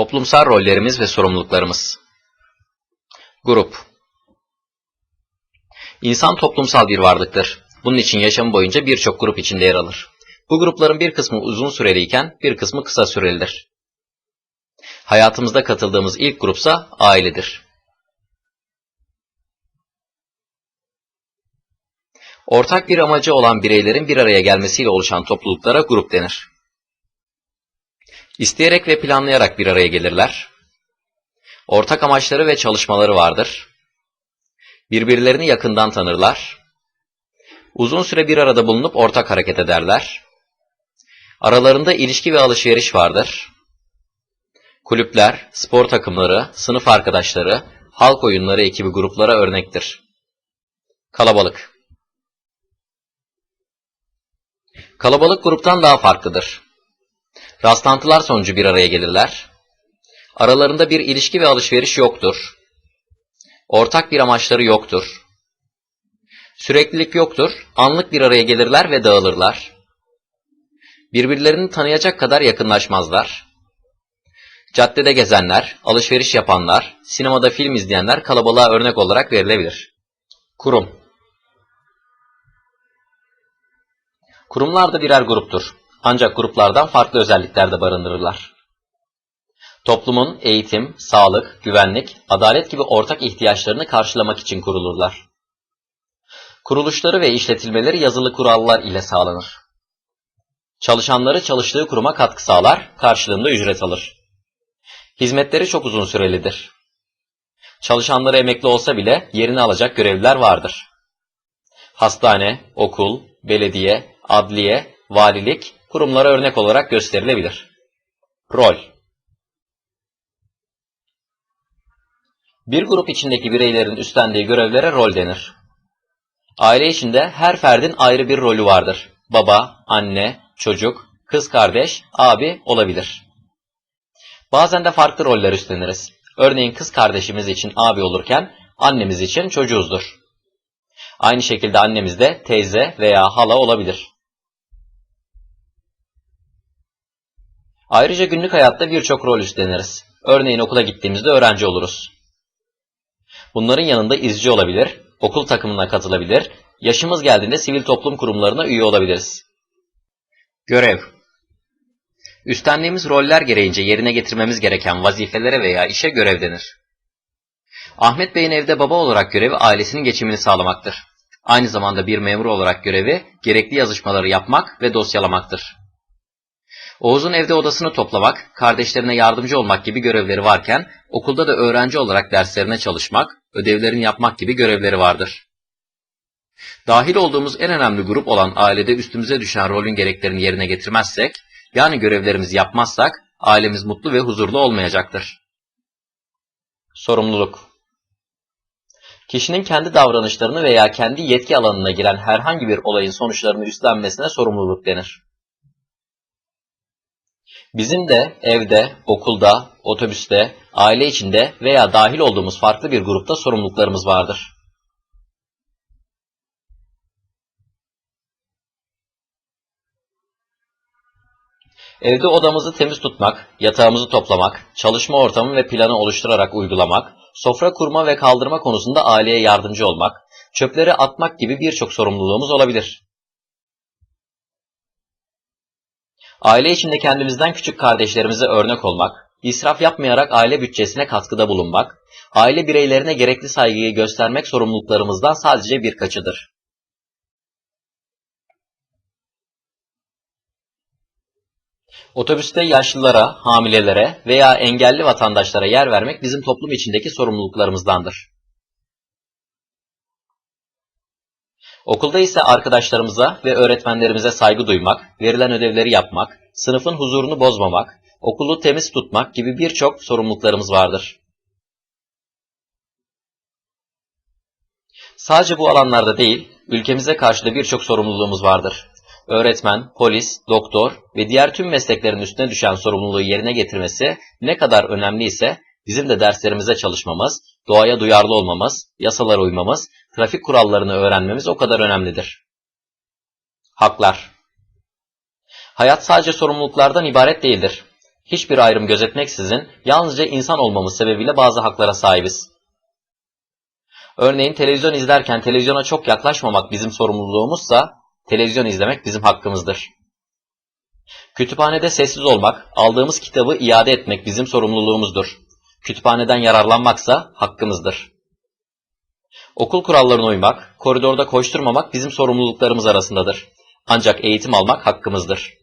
Toplumsal rollerimiz ve sorumluluklarımız. Grup İnsan toplumsal bir varlıktır. Bunun için yaşamı boyunca birçok grup içinde yer alır. Bu grupların bir kısmı uzun süreliyken bir kısmı kısa sürelidir. Hayatımızda katıldığımız ilk grupsa ailedir. Ortak bir amacı olan bireylerin bir araya gelmesiyle oluşan topluluklara grup denir. İsteyerek ve planlayarak bir araya gelirler. Ortak amaçları ve çalışmaları vardır. Birbirlerini yakından tanırlar. Uzun süre bir arada bulunup ortak hareket ederler. Aralarında ilişki ve alışveriş vardır. Kulüpler, spor takımları, sınıf arkadaşları, halk oyunları ekibi gruplara örnektir. Kalabalık Kalabalık gruptan daha farklıdır. Rastlantılar sonucu bir araya gelirler. Aralarında bir ilişki ve alışveriş yoktur. Ortak bir amaçları yoktur. Süreklilik yoktur, anlık bir araya gelirler ve dağılırlar. Birbirlerini tanıyacak kadar yakınlaşmazlar. Caddede gezenler, alışveriş yapanlar, sinemada film izleyenler kalabalığa örnek olarak verilebilir. Kurum Kurumlar da birer gruptur. Ancak gruplardan farklı özellikler de barındırırlar. Toplumun eğitim, sağlık, güvenlik, adalet gibi ortak ihtiyaçlarını karşılamak için kurulurlar. Kuruluşları ve işletilmeleri yazılı kurallar ile sağlanır. Çalışanları çalıştığı kuruma katkı sağlar, karşılığında ücret alır. Hizmetleri çok uzun sürelidir. Çalışanları emekli olsa bile yerini alacak görevliler vardır. Hastane, okul, belediye, adliye, valilik kurumlara örnek olarak gösterilebilir. Rol Bir grup içindeki bireylerin üstlendiği görevlere rol denir. Aile içinde her ferdin ayrı bir rolü vardır. Baba, anne, çocuk, kız kardeş, abi olabilir. Bazen de farklı roller üstleniriz. Örneğin kız kardeşimiz için abi olurken annemiz için çocuğuzdur. Aynı şekilde annemiz de teyze veya hala olabilir. Ayrıca günlük hayatta birçok rol üstleniriz. Örneğin okula gittiğimizde öğrenci oluruz. Bunların yanında izci olabilir, okul takımına katılabilir, yaşımız geldiğinde sivil toplum kurumlarına üye olabiliriz. Görev Üstlendiğimiz roller gereğince yerine getirmemiz gereken vazifelere veya işe görev denir. Ahmet Bey'in evde baba olarak görevi ailesinin geçimini sağlamaktır. Aynı zamanda bir memur olarak görevi gerekli yazışmaları yapmak ve dosyalamaktır. Oğuz'un evde odasını toplamak, kardeşlerine yardımcı olmak gibi görevleri varken, okulda da öğrenci olarak derslerine çalışmak, ödevlerini yapmak gibi görevleri vardır. Dahil olduğumuz en önemli grup olan ailede üstümüze düşen rolün gereklerini yerine getirmezsek, yani görevlerimizi yapmazsak, ailemiz mutlu ve huzurlu olmayacaktır. Sorumluluk Kişinin kendi davranışlarını veya kendi yetki alanına giren herhangi bir olayın sonuçlarını üstlenmesine sorumluluk denir. Bizim de evde, okulda, otobüste, aile içinde veya dahil olduğumuz farklı bir grupta sorumluluklarımız vardır. Evde odamızı temiz tutmak, yatağımızı toplamak, çalışma ortamı ve planı oluşturarak uygulamak, sofra kurma ve kaldırma konusunda aileye yardımcı olmak, çöpleri atmak gibi birçok sorumluluğumuz olabilir. Aile içinde kendimizden küçük kardeşlerimize örnek olmak, israf yapmayarak aile bütçesine katkıda bulunmak, aile bireylerine gerekli saygıyı göstermek sorumluluklarımızdan sadece birkaçıdır. Otobüste yaşlılara, hamilelere veya engelli vatandaşlara yer vermek bizim toplum içindeki sorumluluklarımızdandır. Okulda ise arkadaşlarımıza ve öğretmenlerimize saygı duymak, verilen ödevleri yapmak, sınıfın huzurunu bozmamak, okulu temiz tutmak gibi birçok sorumluluklarımız vardır. Sadece bu alanlarda değil, ülkemize karşı da birçok sorumluluğumuz vardır. Öğretmen, polis, doktor ve diğer tüm mesleklerin üstüne düşen sorumluluğu yerine getirmesi ne kadar önemli ise bizim de derslerimize çalışmamız, doğaya duyarlı olmamız, yasalara uymamız, trafik kurallarını öğrenmemiz o kadar önemlidir. Haklar Hayat sadece sorumluluklardan ibaret değildir. Hiçbir ayrım gözetmeksizin yalnızca insan olmamız sebebiyle bazı haklara sahibiz. Örneğin televizyon izlerken televizyona çok yaklaşmamak bizim sorumluluğumuzsa, televizyon izlemek bizim hakkımızdır. Kütüphanede sessiz olmak, aldığımız kitabı iade etmek bizim sorumluluğumuzdur. Kütüphaneden yararlanmaksa hakkımızdır. Okul kurallarına uymak, koridorda koşturmamak bizim sorumluluklarımız arasındadır. Ancak eğitim almak hakkımızdır.